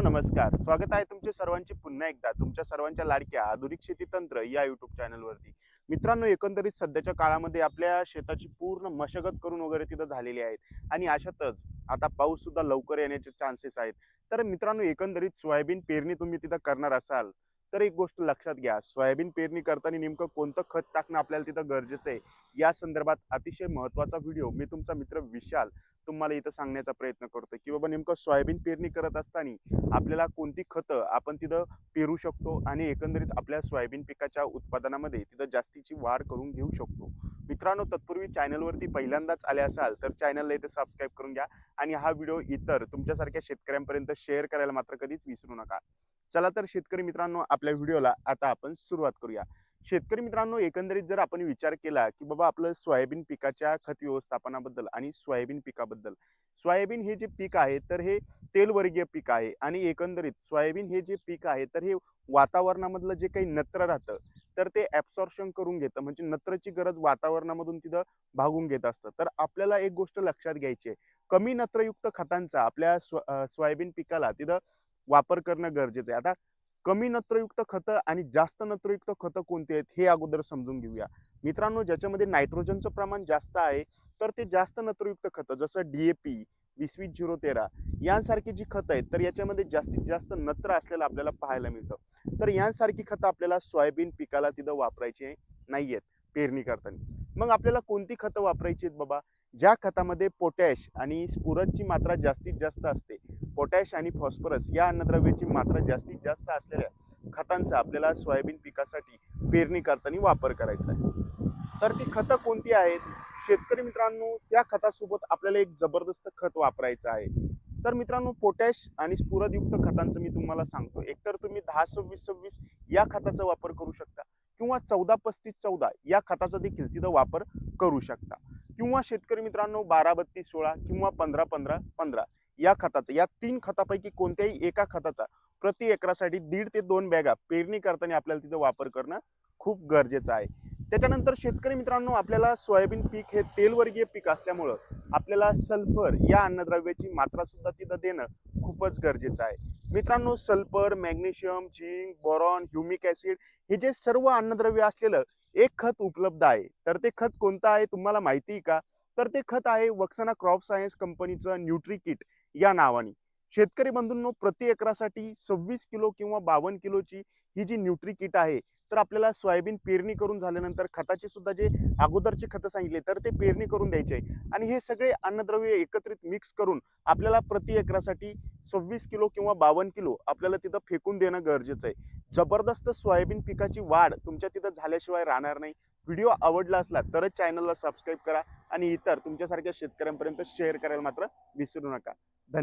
मित्रांनो नमस्कार. स्वागत आहे तुमचे सर्वांचे पुन्हा एकदा तुमच्या सर्वांच्या लाडक्या आधुनिक शेती तंत्र या युट्यूब चॅनलवरती मित्रांनो एकंदरीत सध्याच्या काळामध्ये आपल्या शेताची पूर्ण मशागत करून वगैरे तिथं झालेली आहेत. आणि अशातच आता पाऊस सुद्धा लवकर येण्याचे चान्सेस आहेत. तर मित्रांनो एकंदरीत सोयाबीन पेरणी तुम्ही तिथं करणार असाल तर एक गोष्ट लक्षात घ्या. सोयाबीन पेरणी करताना नेमकं कोणतं खत टाकणं आपल्याला तिथं गरजेचं आहे? या संदर्भात अतिशय महत्त्वाचा व्हिडिओ मी तुमचा मित्र विशाल तुम्हाला इथं सांगण्याचा प्रयत्न करतो की बाबा नेमकं सोयाबीन पेरणी करत असताना आपल्याला कोणती खतं आपण तिथं पेरू शकतो आणि एकंदरीत आपल्या सोयाबीन पिकाच्या उत्पादनामध्ये तिथं जास्तीची वाढ करून घेऊ शकतो? मित्रांनो तत्पूर्वी चॅनलवरती पहिल्यांदाच आले असाल तर चॅनलला इथे सबस्क्राईब करून घ्या आणि हा व्हिडिओ इतर तुमच्यासारख्या शेतकऱ्यांपर्यंत शेअर करायला मात्र कधीच विसरू नका. चला तर शेतकरी मित्रांनो आपल्या व्हिडिओला आता आपण सुरुवात करूया. शेतकरी मित्रांनो एकंदरीत जर आपण विचार केला की बाबा आपलं सोयाबीन पिकाच्या खत व्यवस्थापनाबद्दल आणि सोयाबीन पिकाबद्दल. सोयाबीन हे जे पीक आहे तर हे तेलवर्गीय पीक आहे आणि एकंदरीत सोयाबीन हे जे पीक आहे तर हे वातावरणामधलं जे काही नत्र राहतं तर ते ॲब्सॉर्प्शन करून घेतं. म्हणजे नत्रची गरज वातावरणामधून तिथं भागून घेत असतं. तर आपल्याला एक गोष्ट लक्षात घ्यायची आहे. कमी नत्रयुक्त खतांचा आपल्या स्व सोयाबीन पिकाला तिथं वापर करणं गरजेचं आहे. आता कमी नत्रयुक्त खतं आणि जास्त नत्रयुक्त खतं कोणती आहेत हे अगोदर समजून घेऊया. मित्रांनो ज्याच्यामध्ये नायट्रोजनचं प्रमाण जास्त आहे तर ते जास्त नत्रयुक्त खतं जसं डी ए वीस वीस झिरो तेरा यांसारखी जी खतं आहेत तर याच्यामध्ये जास्तीत जास्त नत्र असलेलं आपल्याला पाहायला मिळतं. तर यांसारखी खतं आपल्याला सोयाबीन पिकाला तिथं वापरायची नाही आहेत पेरणी करताना. मग आपल्याला कोणती खतं वापरायची आहेत बाबा? ज्या खतामध्ये पोटॅश आणि स्फुरदची मात्रा जास्तीत जास्त असते पोटॅश आणि फॉस्फरस या अन्नद्रव्याची मात्रा जास्तीत जास्त असलेल्या खतांचा आपल्याला सोयाबीन पिकासाठी पेरणी करताना वापर करायचा आहे. तर ती खतं कोणती आहेत? शेतकरी मित्रांनो त्या खतासोबत आपल्याला एक जबरदस्त खत वापरायचं आहे. तर मित्रांनो पोटॅश आणि स्फुरदयुक्त खतांचं मी तुम्हाला सांगतो. एकतर तुम्ही दहा सव्वीस सव्वीस या खताचा वापर करू शकता किंवा चौदा पस्तीस चौदा या खताचा देखील तिथं वापर करू शकता. किंवा शेतकरी मित्रांनो बारा बत्तीस सोळा किंवा पंधरा पंधरा पंधरा या खताचा या तीन खतापैकी कोणत्याही एका खताचा प्रति एकरासाठी दीड ते दोन बॅगा पेरणी करताना आपल्याला तिथं वापर करणं खूप गरजेचं आहे. त्याच्यानंतर शेतकरी मित्रांनो आपल्याला सोयाबीन पीक हे तेलवर्गीय पीक असल्यामुळं आपल्याला सल्फर या अन्नद्रव्याची मात्रा सुद्धा तिथं देणं खूपच गरजेचं आहे. मित्रांनो sulphur magnesium zinc boron humic acid हे जे सर्व अन्नद्रव्य असलेलं एक खत उपलब्ध आहे. तर ते खत कोणतं आहे तुम्हाला माहिती आहे का? तर ते खत आहे वक्सना क्रॉप सायन्स कंपनीचं न्यूट्री किट या नावाने. शेतकरी बंधूंनो प्रति एकरासाठी सव्वीस किलो किंवा बावन्न किलोची ही जी न्यूट्री किट आहे तर आपल्याला सोयाबीन पेरणी करून झाल्यानंतर खताचे सुद्धा जे अगोदरचे खतं सांगितले तर ते पेरणी करून द्यायचे आहे. आणि हे सगळे अन्नद्रव्य एकत्रित मिक्स करून आपल्याला प्रति एकरासाठी सव्वीस किलो किंवा बावन्न किलो आपल्याला तिथं फेकून देणं गरजेचं आहे. जबरदस्त सोयाबीन पिकाची वाढ तुमच्या तिथं झाल्याशिवाय राहणार नाही. व्हिडिओ आवडला असला तरच चॅनलला सबस्क्राईब करा आणि इतर तुमच्यासारख्या शेतकऱ्यांपर्यंत शेअर करायला मात्र विसरू नका.